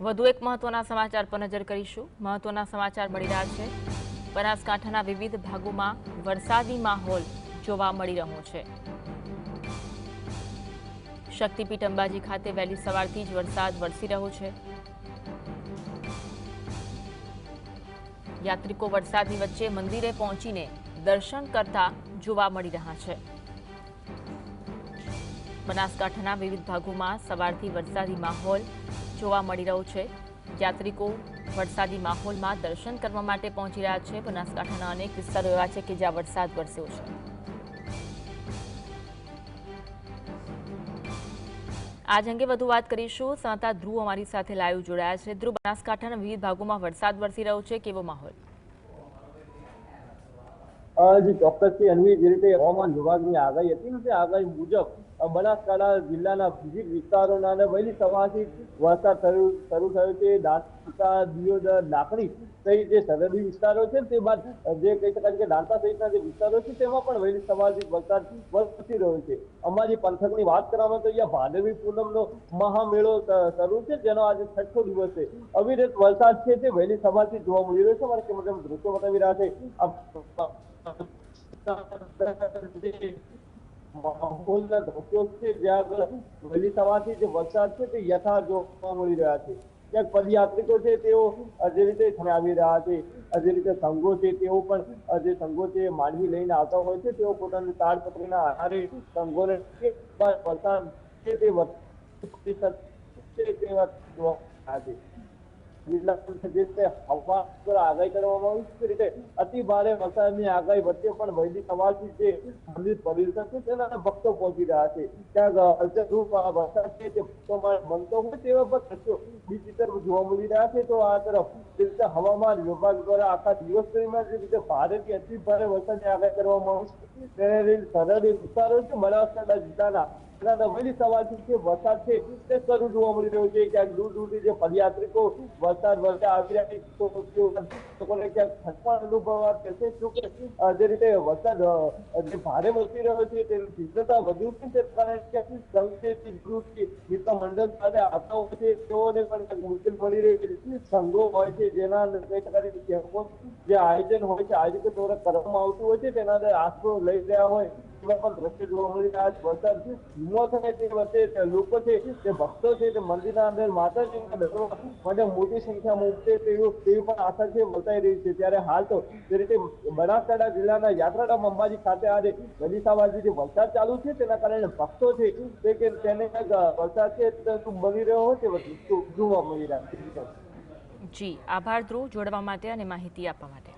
વધુ એક મહત્વના સમાચાર પર નજર કરીશું. મહત્વના સમાચાર મળી રહ્યા છે. બનાસકાંઠાના વિવિધ ભાગોમાં વરસાદી માહોલ જોવા મળી રહ્યો છે. શક્તિપીઠ અંબાજી ખાતે વહેલી સવારથી જ વરસાદ વરસી રહ્યો છે. યાત્રિકો વરસાદની વચ્ચે મંદિરે પહોંચીને દર્શન કરતા જોવા મળી રહ્યા છે. બનાસકાંઠાના વિવિધ ભાગોમાં સવારથી વરસાદી માહોલ જોવા મળી રહ્યો છે. યાત્રિકો વરસાદી માહોલમાં દર્શન કરવા માટે પહોંચી રહ્યા છે. બનાસકાંઠાના અનેક વિસ્તારો એવા છે કે જ્યાં વરસાદ વરસ્યો છે. આજ અંગે વધુ વાત કરીશું. સંતા ધ્રુવ અમારી સાથે લાઈવ જોડાયા છે. ધ્રુવ, બનાસકાંઠાના વિવિધ ભાગોમાં વરસાદ વરસી રહ્યો છે. કેવો માહોલ? જી ચોક્કસથી અન્વી જે રીતે હવામાન વિભાગની આગાહી હતી ને તે આગાહી મુજબ બનાસકાંઠા જિલ્લાના વિવિધ વિસ્તારોના વહેલી સવારથી વરસાદ શરૂ શરૂ થયો છે. દાંતા દિયોદર, લાકડી સહિત જે સરહદી વિસ્તારો છે તે બાદ જે કહી શકાય કે દાંતા સહિતના જે વિસ્તારો છે તેમાં પણ વહેલી સવારથી વરસાદ વરસી રહ્યો છે. અંબાજી પંથકની વાત કરવામાં તો અહીંયા ભાદરવી પૂનમનો મહામેળો શરૂ છે, જેનો આજે છઠ્ઠો દિવસ છે. અવિરત વરસાદ છે તે વહેલી સવારથી જોવા મળી રહ્યો છે. મારે કેમ દૃશ્યો બતાવી રહ્યા છે. માહોલના દ્રશ્યો છે જ્યાં વહેલી સવારથી જે વરસાદ છે તે યથા જોવા મળી રહ્યા છે. ક્યાંક પદયાત્રિકો છે તેઓ જે રીતે આવી રહ્યા છે જે રીતે સંઘો છે તેઓ પણ જે સંઘો છે માંડવી લઈને આવતા હોય છે તેઓ પોતાની તાડપત્રીના આધારે સંઘોને વરસાદ છે તે વરસાદ છે તે વાત છે વરસાદ જોવા મળી રહ્યા છે. આ તરફ જે રીતે હવામાન વિભાગ દ્વારા આખા દિવસ દરમિયાન જે રીતે ભારેથી અતિ ભારે વરસાદની આગાહી કરવામાં આવી છે. તેને સરહદી વિસ્તારો છે બનાસકાંઠા જિલ્લાના સવારથી જે વરસાદ છે તે શરૂ જોવા મળી રહ્યો છે. ક્યાંક દૂર દૂરથી જે પદયાત્રિકો વરસાદ વરસા આવી લોકોને ક્યાંક ઠંડપણ અનુભવવા થશે શું કે જે રીતે વરસાદ ભારે વરસી રહ્યો છે, તેની તીવ્રતા વધુ છે, તે કારણે ક્યાંક સંઘથી મંડળ સાથે આવતા હોય છે, તેઓને પણ મુશ્કેલ પડી રહી છે. સંઘો હોય છે, જેના કેમ્પો જે આયોજન હોય છે આયોજન દ્વારા કરવામાં આવતું હોય છે, તેના આશરો લઈ રહ્યા હોય. પણ દ્રશ્ય જોવા મળી રહ્યા છે. વરસાદ ધીમો થાય તે વચ્ચે લોકો છે તે ભક્તો છે, તે મંદિરના અંદર માતાજીના દર્શન માટે મોટી સંખ્યામાં ઉપજે તેવું તેવી પણ આશા છે, વર્તાઈ રહી છે. ત્યારે હાલ તો જે રીતે બનાસકાંઠા જિલ્લાના યાત્રાધામ અંબાજી ખાતે આજે સવારથી જે વરસાદ ચાલુ છે. તેના કારણે ભક્તો છે, તે કે તેને વરસાદ છે શું બની રહ્યો હોય તે જોવા મળી રહ્યા છે. જી, આભાર ધ્રુવ જોડવા માટે અને માહિતી આપવા માટે.